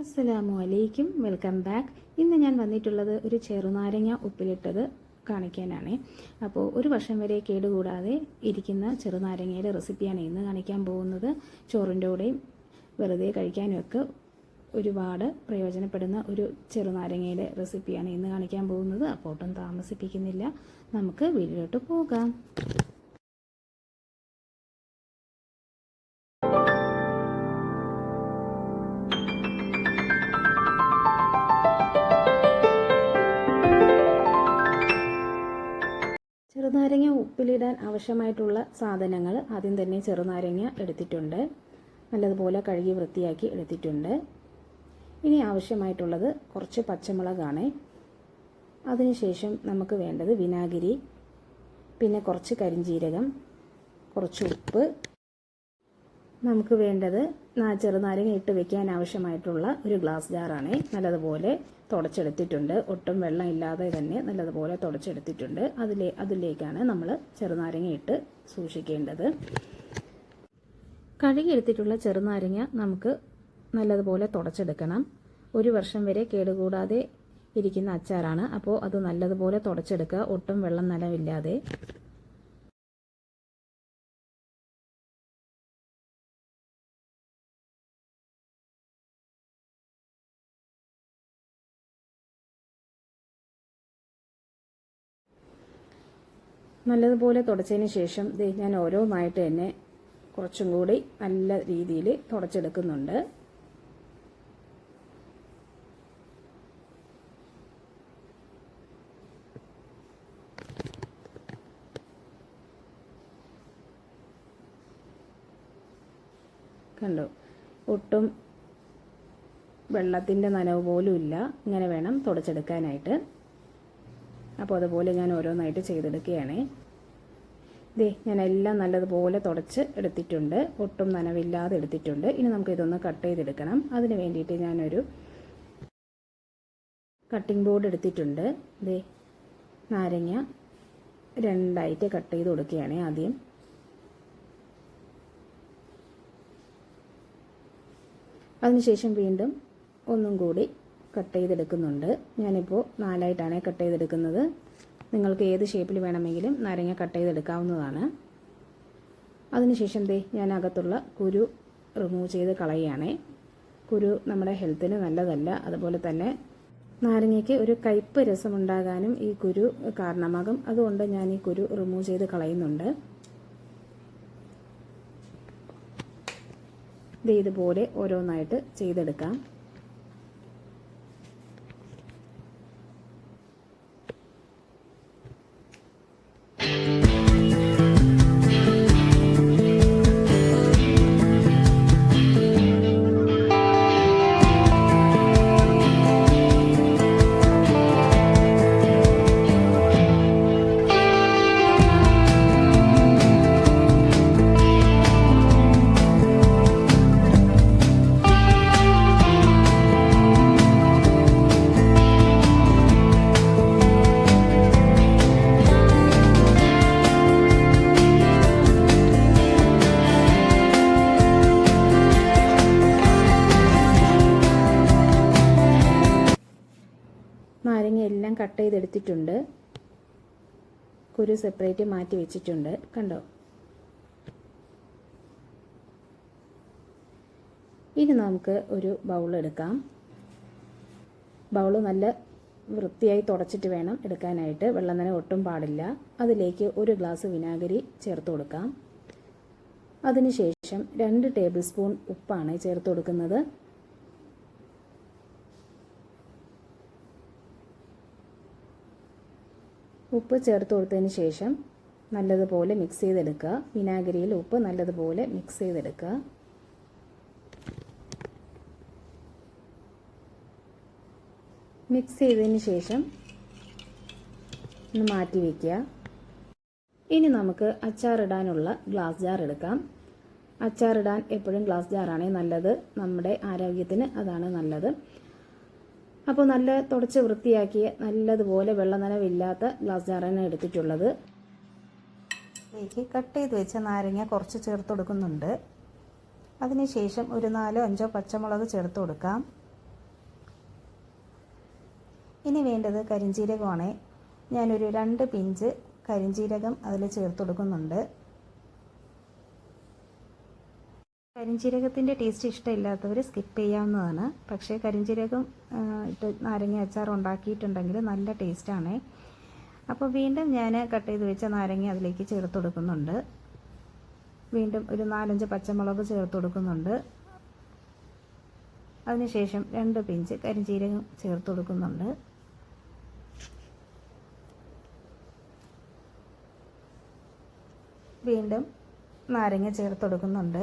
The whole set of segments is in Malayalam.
അസ്സലാമു അലൈക്കും. Welcome back. ഇന്ന് ഞാൻ വന്നിട്ടുള്ളത് ഒരു ചെറുനാരങ്ങ ഉപ്പിലിട്ടത് കാണിക്കാനാണ്. അപ്പോൾ ഒരു വർഷം വരെ കേടുകൂടാതെ ഇരിക്കുന്ന ചെറുനാരങ്ങയുടെ റെസിപ്പിയാണ് ഇന്ന് കാണിക്കാൻ പോകുന്നത്. ചോറിന്റെ കൂടെയും വെറുതെ കഴിക്കാനും ഒക്കെ ഒരുപാട് പ്രയോജനപ്പെടുന്ന ഒരു ചെറുനാരങ്ങയുടെ റെസിപ്പിയാണ് ഇന്ന് കാണിക്കാൻ പോകുന്നത്. അപ്പോൾ ഒട്ടും താമസിപ്പിക്കുന്നില്ല. നമുക്ക് വീട്ടിലോട്ട് പോകാം. ചെറുനാരങ്ങ ഉപ്പിലിടാൻ ആവശ്യമായിട്ടുള്ള സാധനങ്ങൾ ആദ്യം തന്നെ ചെറുനാരങ്ങ എടുത്തിട്ടുണ്ട്. നല്ലതുപോലെ കഴുകി വൃത്തിയാക്കി എടുത്തിട്ടുണ്ട്. ഇനി ആവശ്യമായിട്ടുള്ളത് കുറച്ച് പച്ചമുളകാണ്. അതിനുശേഷം നമുക്ക് വേണ്ടത് വിനാഗിരി പിന്നെ കുറച്ച് കരിഞ്ചീരകം കുറച്ച് ഉപ്പ് നമുക്ക് വേണ്ടത് ചെറുനാരങ്ങ ഇട്ട് വെക്കാൻ ആവശ്യമായിട്ടുള്ള ഒരു ഗ്ലാസ് ജാറാണ് നല്ലതുപോലെ തുടച്ചെടുത്തിട്ടുണ്ട്. ഒട്ടും വെള്ളം ഇല്ലാതെ തന്നെ നല്ലതുപോലെ തുടച്ചെടുത്തിട്ടുണ്ട്. അതിലെ അതിലേക്കാണ് നമ്മൾ ചെറുനാരങ്ങ ഇട്ട് സൂക്ഷിക്കേണ്ടത്. കഴുകിയെടുത്തിട്ടുള്ള ചെറുനാരങ്ങ നമുക്ക് നല്ലതുപോലെ തുടച്ചെടുക്കണം. ഒരു വർഷം വരെ കേടുകൂടാതെ ഇരിക്കുന്ന അച്ചാറാണ്. അപ്പോൾ അത് നല്ലതുപോലെ തുടച്ചെടുക്കുക. ഒട്ടും വെള്ളം നനവില്ലാതെ. നല്ലതുപോലെ തുടച്ചതിന് ശേഷം ഞാൻ ഓരോന്നായിട്ട് തന്നെ കുറച്ചും കൂടി നല്ല രീതിയിൽ തുടച്ചെടുക്കുന്നുണ്ട്. കണ്ടോ? ഒട്ടും വെള്ളത്തിന്റെ നനവ് പോലും ഇല്ല. ഇങ്ങനെ വേണം തുടച്ചെടുക്കാനായിട്ട്. അപ്പോൾ അതുപോലെ ഞാൻ ഓരോന്നായിട്ട് ചെയ്തെടുക്കുകയാണ്. ദേ ഞാൻ എല്ലാം നല്ലതുപോലെ തുടച്ച് എടുത്തിട്ടുണ്ട്. ഒട്ടും നനവില്ലാതെ എടുത്തിട്ടുണ്ട്. ഇനി നമുക്ക് ഇതൊന്ന് കട്ട് ചെയ്തെടുക്കണം. അതിന് വേണ്ടിയിട്ട് ഞാനൊരു കട്ടിംഗ് ബോർഡ് എടുത്തിട്ടുണ്ട്. ദേ നാരങ്ങ രണ്ടായിട്ട് കട്ട് ചെയ്ത് കൊടുക്കുകയാണ് ആദ്യം. അതിനുശേഷം വീണ്ടും ഒന്നും കൂടി കട്ട് ചെയ്തെടുക്കുന്നുണ്ട്. ഞാനിപ്പോൾ നാലായിട്ടാണ് കട്ട് ചെയ്തെടുക്കുന്നത്. നിങ്ങൾക്ക് ഏത് ഷേപ്പിൽ വേണമെങ്കിലും നാരങ്ങ കട്ട് ചെയ്തെടുക്കാവുന്നതാണ്. അതിനുശേഷം ദേ ഞാൻ അകത്തുള്ള കുരു റിമൂവ് ചെയ്ത് കളയുകയാണേ. കുരു നമ്മുടെ ഹെൽത്തിന് നല്ലതല്ല. അതുപോലെ തന്നെ നാരങ്ങയ്ക്ക് ഒരു കയ്പ്പ് രസമുണ്ടാകാനും ഈ കുരു കാരണമാകും. അതുകൊണ്ട് ഞാൻ ഈ കുരു റിമൂവ് ചെയ്ത് കളയുന്നുണ്ട്. ഇതുപോലെ ഓരോന്നായിട്ട് ചെയ്തെടുക്കാം. കട്ട് ചെയ്തെടുത്തിട്ടുണ്ട് കുരു സെപ്പറേറ്റ് മാറ്റി വെച്ചിട്ടുണ്ട്. കണ്ടോ? ഇനി നമുക്ക് ഒരു ബൗൾ എടുക്കാം. ബൗൾ നല്ല വൃത്തിയായി തുടച്ചിട്ട് വേണം എടുക്കാനായിട്ട്. വെള്ളം തന്നെ ഒട്ടും പാടില്ല. അതിലേക്ക് ഒരു ഗ്ലാസ് വിനാഗിരി ചേർത്ത് കൊടുക്കാം. അതിനുശേഷം രണ്ട് ടേബിൾ സ്പൂൺ ഉപ്പാണ് ചേർത്ത് കൊടുക്കുന്നത്. ഉപ്പ് ചേർത്ത് കൊടുത്തതിന് ശേഷം നല്ലതുപോലെ മിക്സ് ചെയ്തെടുക്കുക. വിനാഗിരിയിൽ ഉപ്പ് നല്ലതുപോലെ മിക്സ് ചെയ്തെടുക്കുക. മിക്സ് ചെയ്തതിന് ശേഷം ഒന്ന് മാറ്റി വയ്ക്കുക ഇനി നമുക്ക് അച്ചാറിടാനുള്ള ഗ്ലാസ് ജാർ എടുക്കാം. അച്ചാറിടാൻ എപ്പോഴും ഗ്ലാസ് ജാറാണ് നല്ലത്. നമ്മുടെ ആരോഗ്യത്തിന് അതാണ് നല്ലത്. അപ്പോൾ നല്ല തുടച്ച് വൃത്തിയാക്കിയ നല്ലതുപോലെ വെള്ളനനവില്ലാത്ത ഗ്ലാസ് ജാറാണ് എടുത്തിട്ടുള്ളത്. കട്ട് ചെയ്ത് വെച്ച നാരങ്ങ കുറച്ച് ചേർത്ത് കൊടുക്കുന്നുണ്ട്. അതിനുശേഷം ഒരു നാലോ അഞ്ചോ പച്ചമുളക് ചേർത്ത് കൊടുക്കാം. ഇനി വേണ്ടത് കരിഞ്ജീരകമാണ് ഞാനൊരു രണ്ട് പിഞ്ച് കരിഞ്ചീരകം അതിൽ ചേർത്ത് കൊടുക്കുന്നുണ്ട്. കരിഞ്ജീരകത്തിന്റെ ടേസ്റ്റ് ഇഷ്ടമില്ലാത്തവർ സ്കിപ്പ് ചെയ്യാവുന്നതാണ്. പക്ഷേ കരിഞ്ചീരകം ഇട്ട് നാരങ്ങ അച്ചാർ ഉണ്ടാക്കിയിട്ടുണ്ടെങ്കിൽ നല്ല ടേസ്റ്റാണ് അപ്പോൾ വീണ്ടും ഞാൻ കട്ട് ചെയ്ത് വെച്ച നാരങ്ങ അതിലേക്ക് ചേർത്ത് കൊടുക്കുന്നുണ്ട്. വീണ്ടും ഒരു നാലഞ്ച് പച്ചമുളക് ചേർത്ത് കൊടുക്കുന്നുണ്ട്. അതിനുശേഷം രണ്ട് പിഞ്ച് കരിഞ്ചീരകം ചേർത്ത് കൊടുക്കുന്നുണ്ട്. വീണ്ടും നാരങ്ങ ചേർത്ത് കൊടുക്കുന്നുണ്ട്.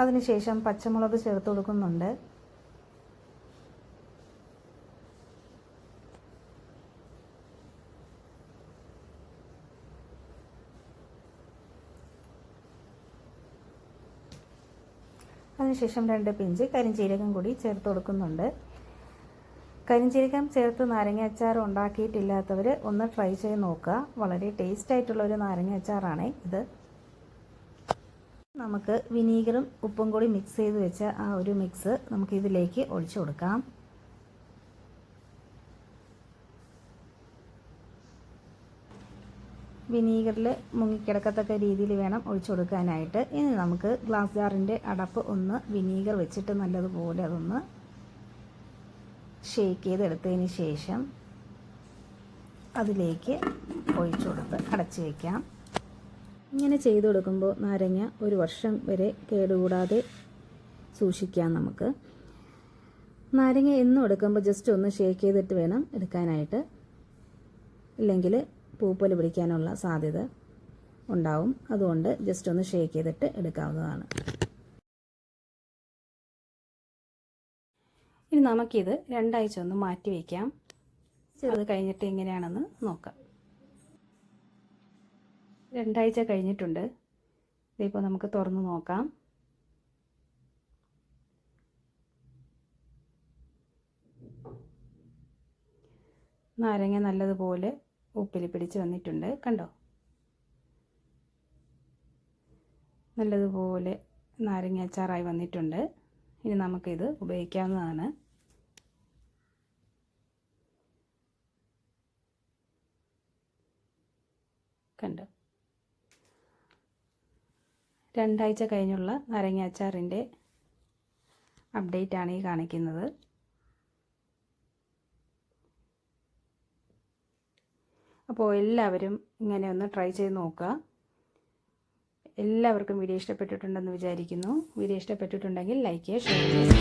അതിനുശേഷം പച്ചമുളക് ചേർത്ത് കൊടുക്കുന്നുണ്ട്. അതിനുശേഷം രണ്ട് പിഞ്ച് കരിഞ്ചീരകം കൂടി ചേർത്ത് കൊടുക്കുന്നുണ്ട്. കരിഞ്ചീരകം ചേർത്ത് നാരങ്ങ അച്ചാർ ഉണ്ടാക്കിയിട്ടില്ലാത്തവർ ഒന്ന് ട്രൈ ചെയ്ത് നോക്കുക. വളരെ ടേസ്റ്റ് ആയിട്ടുള്ള ഒരു നാരങ്ങ അച്ചാറാണ് ഇത്. നമുക്ക് വിനീഗറും ഉപ്പും കൂടി മിക്സ് ചെയ്ത് വെച്ച ആ ഒരു മിക്സ് നമുക്ക് ഇതിലേക്ക് ഒഴിച്ചു കൊടുക്കാം. വിനീഗറിൽ മുങ്ങിക്കിടക്കത്തക്ക രീതിയിൽ വേണം ഒഴിച്ചു കൊടുക്കാനായിട്ട്. ഇനി നമുക്ക് ഗ്ലാസ് ജാറിന്റെ അടപ്പ് ഒന്ന് വിനീഗർ വെച്ചിട്ട് നല്ലതുപോലെ അതൊന്ന് ഷേക്ക് ചെയ്തെടുത്തതിന് ശേഷം അതിലേക്ക് ഒഴിച്ചു കൊടുത്ത് അടച്ചു വയ്ക്കാം ഇങ്ങനെ ചെയ്തു കൊടുക്കുമ്പോൾ നാരങ്ങ ഒരു വർഷം വരെ കേടുകൂടാതെ സൂക്ഷിക്കാം നമുക്ക്. നാരങ്ങ എന്നും എടുക്കുമ്പോൾ ജസ്റ്റ് ഒന്ന് ഷേക്ക് ചെയ്തിട്ട് വേണം എടുക്കാനായിട്ട്. ഇല്ലെങ്കിൽ പൂപ്പൊൽ പിടിക്കാനുള്ള സാധ്യത ഉണ്ടാവും. അതുകൊണ്ട് ജസ്റ്റ് ഒന്ന് ഷേക്ക് ചെയ്തിട്ട് എടുക്കാവുന്നതാണ്. ഇനി നമുക്കിത് രണ്ടാഴ്ച ഒന്ന് മാറ്റി വയ്ക്കാം അത് കഴിഞ്ഞിട്ട് എങ്ങനെയാണെന്ന് നോക്കാം. രണ്ടാഴ്ച കഴിഞ്ഞിട്ടുണ്ട്. ഇതിപ്പോൾ നമുക്ക് തുറന്ന് നോക്കാം. നാരങ്ങ നല്ലതുപോലെ ഉപ്പിൽ പിടിച്ച് വന്നിട്ടുണ്ട്. കണ്ടോ? നല്ലതുപോലെ നാരങ്ങ അച്ചാറായി വന്നിട്ടുണ്ട്. ഇനി നമുക്കിത് ഉപയോഗിക്കാവുന്നതാണ്. കണ്ടോ? രണ്ടാഴ്ച കഴിഞ്ഞുള്ള നാരങ്ങ അച്ചാറിന്റെ അപ്ഡേറ്റ് ആണ് ഈ കാണിക്കുന്നത്. അപ്പോൾ എല്ലാവരും ഇങ്ങനെ ഒന്ന് ട്രൈ ചെയ്ത് നോക്കുക. എല്ലാവർക്കും വീഡിയോ ഇഷ്ടപ്പെട്ടിട്ടുണ്ടെന്ന് വിചാരിക്കുന്നു. വീഡിയോ ഇഷ്ടപ്പെട്ടിട്ടുണ്ടെങ്കിൽ ലൈക്ക് ചെയ്യുക ഷെയർ ചെയ്യുക.